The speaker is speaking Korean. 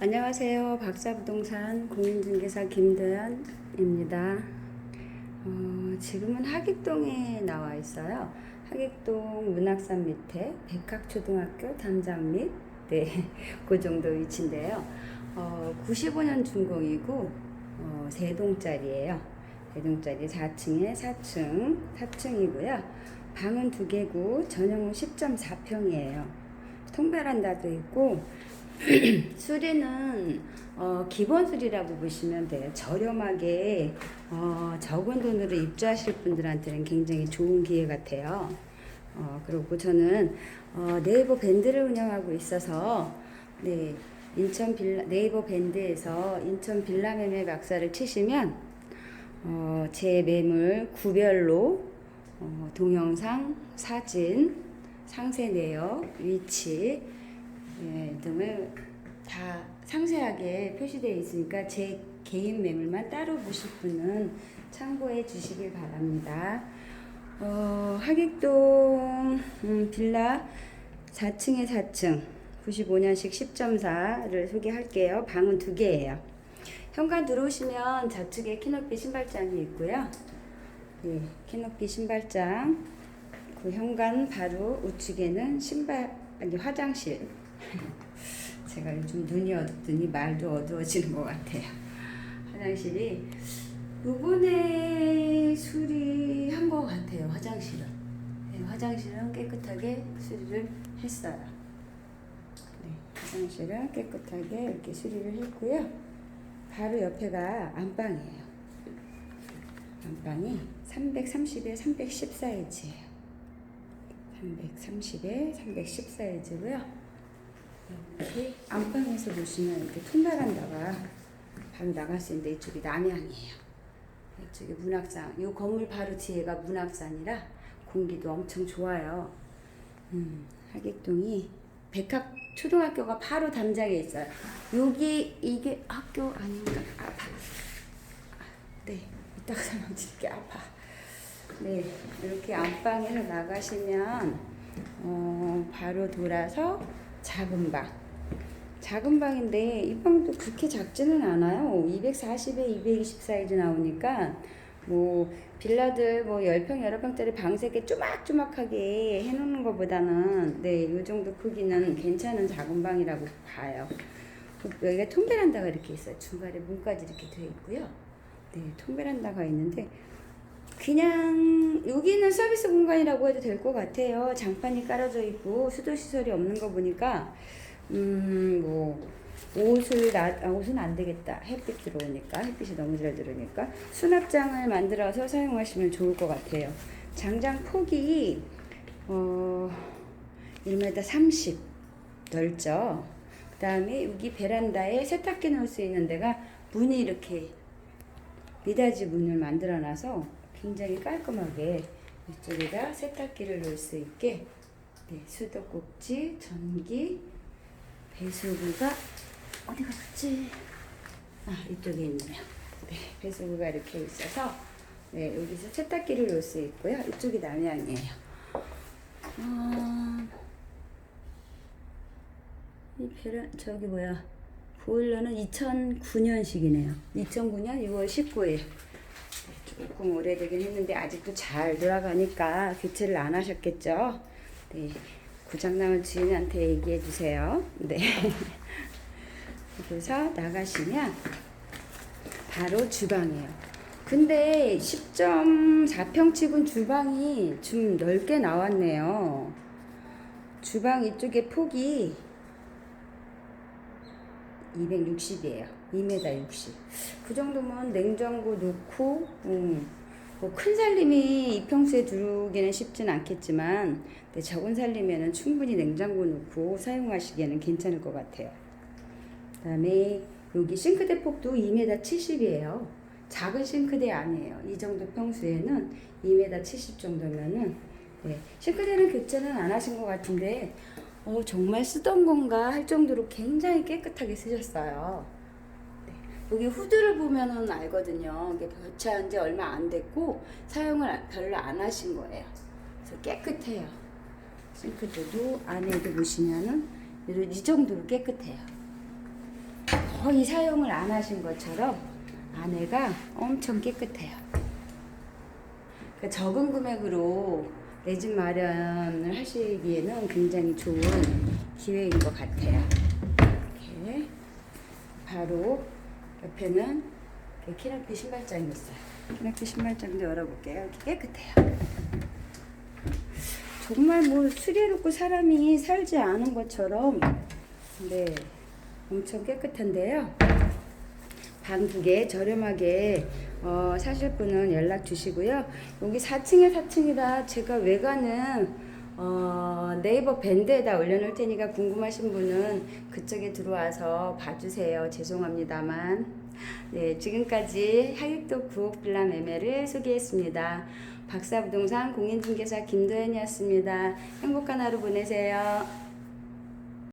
안녕하세요. 박사부동산 공인중개사 김도연입니다. 어, 지금은 하객동에 나와 있어요. 하객동 문학산 밑에 백학초등학교 담장 밑, 네, 그 정도 위치인데요. 어, 95년 준공이고, 어, 3동짜리예요. 3동짜리 4층에 4층, 4층이고요. 방은 두 개고, 전용은 10.4평이에요. 통베란다도 있고, 수리는 어, 기본 수리라고 보시면 돼요. 저렴하게 어, 적은 돈으로 입주하실 분들한테는 굉장히 좋은 기회 같아요. 어, 그리고 저는 어, 네이버 밴드를 운영하고 있어서 네, 인천 빌라 네이버 밴드에서 인천 빌라 매매 박사를 치시면 어, 제 매물 구별로 어, 동영상, 사진, 상세 내역, 위치 예, 등을 다 상세하게 표시되어 있으니까 제 개인 매물만 따로 보실 분은 참고해 주시길 바랍니다. 어, 하객동 음, 빌라 4층에 4층 95년식 10.4를 소개할게요. 방은 두 개예요. 현관 들어오시면 좌측에 키높이 신발장이 있고요. 예, 키높이 신발장. 그 현관 바로 우측에는 신발 아니 화장실. 제가 요즘 눈이 어둡더니 말도 어두워지는 것 같아요. 화장실이 요번에 수리한 것 같아요. 화장실은. 네, 화장실은 깨끗하게 수리를 했어요. 네, 화장실은 깨끗하게 이렇게 수리를 했고요. 바로 옆에가 안방이에요. 안방이 330에 310 사이즈예요. 330에 310 사이즈고요. 안방에서 보시면 이렇게 통바란다가 바로 나갈 수 있는데 이쪽이 남향이에요. 이쪽이 문학산. 이 건물 바로 뒤에가 문학산이라 공기도 엄청 좋아요. 음, 하객동이 백학 초등학교가 바로 담장에 있어요. 여기 이게 학교 아닌가? 아파. 네, 이따가 설명드릴게 아파. 네, 이렇게 안방에서 나가시면 어, 바로 돌아서 작은 방. 작은 방인데 이 방도 그렇게 작지는 않아요. 240에 220 사이즈 나오니까 뭐 빌라들 뭐 10평 여러 평짜리 방세개 쪼막쪼막하게 해놓는 것보다는 네, 요 정도 크기는 괜찮은 작은 방이라고 봐요. 여기가 통베란다가 이렇게 있어요. 중간에 문까지 이렇게 되어 있고요. 네, 통베란다가 있는데 그냥 여기는 서비스 공간이라고 해도 될 것 같아요. 장판이 깔아져 있고 수도 시설이 없는 거 보니까 음뭐 옷을 나 아, 옷은 안 되겠다. 햇빛 들어오니까 햇빛이 너무 잘 들어오니까 수납장을 만들어서 사용하시면 좋을 것 같아요. 장장 폭이 어 1m 30 넓죠. 그다음에 여기 베란다에 세탁기 넣을 수 있는 데가 문이 이렇게 미닫이 문을 만들어 놔서 굉장히 깔끔하게 이쪽에다 세탁기를 넣을 수 있게 네, 수도꼭지, 전기, 배수구가 어디 갔지? 아 이쪽에 있네요. 네, 배수구가 이렇게 있어서 네, 여기서 세탁기를 넣을 수 있고요. 이쪽이 남향이에요. 어, 이 베란 저기 뭐야 보일러는 2009년식이네요. 2009년 6월 19일. 조금 오래되긴 했는데 아직도 잘 돌아가니까 교체를 안 하셨겠죠? 네. 고장나면 주인한테 얘기해 주세요. 네. 그래서 나가시면 바로 주방이에요. 근데 10.4평 치곤 주방이 좀 넓게 나왔네요. 주방 이쪽에 폭이 260이에요. 2m 60. 그 정도면 냉장고 놓고, 음, 뭐큰 살림이 이 평수에 두기는 쉽진 않겠지만, 네, 적은 살림에는 충분히 냉장고 놓고 사용하시기에는 괜찮을 것 같아요. 그 다음에 여기 싱크대 폭도 2m 70이에요. 작은 싱크대 아니에요. 이 정도 평수에는 2m 70 정도면은, 네, 싱크대는 교체는 안 하신 것 같은데, 어, 정말 쓰던 건가 할 정도로 굉장히 깨끗하게 쓰셨어요. 네. 여기 후드를 보면은 알거든요. 이게 교체한 지 얼마 안 됐고 사용을 별로 안 하신 거예요. 그래서 깨끗해요. 싱크대도 안에도 보시면은 이 정도로 깨끗해요. 거의 사용을 안 하신 것처럼 안에가 엄청 깨끗해요. 그 적은 금액으로 내 집 마련을 하시기에는 굉장히 좋은 기회인 것 같아요. 이렇게 바로 옆에는 키높이 신발장이 있어요. 키높이 신발장도 열어볼게요. 깨끗해요. 정말 뭐 수리해놓고 사람이 살지 않은 것처럼 네 엄청 깨끗한데요. 방 두 개 저렴하게 어, 사실 분은 연락 주시고요. 여기 4층에 4층이라 제가 외관은 어, 네이버 밴드에다 올려놓을 테니까 궁금하신 분은 그쪽에 들어와서 봐주세요. 죄송합니다만. 네, 지금까지 하객도 9억 빌라 매매를 소개했습니다. 박사부동산 공인중개사 김도현이었습니다. 행복한 하루 보내세요.